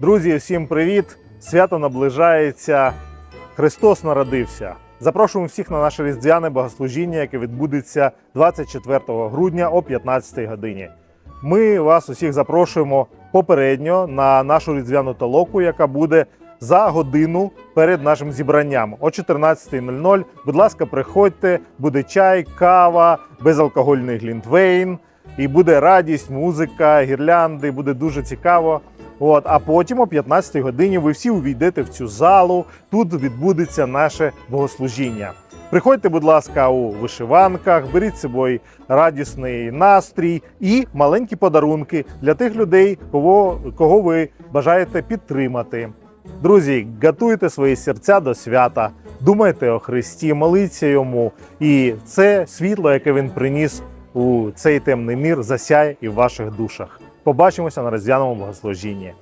Друзі, всім привіт! Свято наближається. Христос народився. Запрошуємо всіх на наше різдвяне богослужіння, яке відбудеться 24 грудня о 15 годині. Ми вас усіх запрошуємо попередньо на нашу різдвяну толоку, яка буде за годину перед нашим зібранням о 14.00. Будь ласка, приходьте, буде чай, кава, безалкогольний глінтвейн, і буде радість, музика, гірлянди, буде дуже цікаво. От, а потім о 15 годині ви всі увійдете в цю залу. Тут відбудеться наше богослужіння. Приходьте, будь ласка, у вишиванках, беріть з собою радісний настрій і маленькі подарунки для тих людей, кого, кого ви бажаєте підтримати. Друзі, готуйте свої серця до свята, думайте о Христі, моліться йому, і це світло, яке він приніс у цей темний мір, засяє і в ваших душах. Побачимося на різдвяному богослужінні.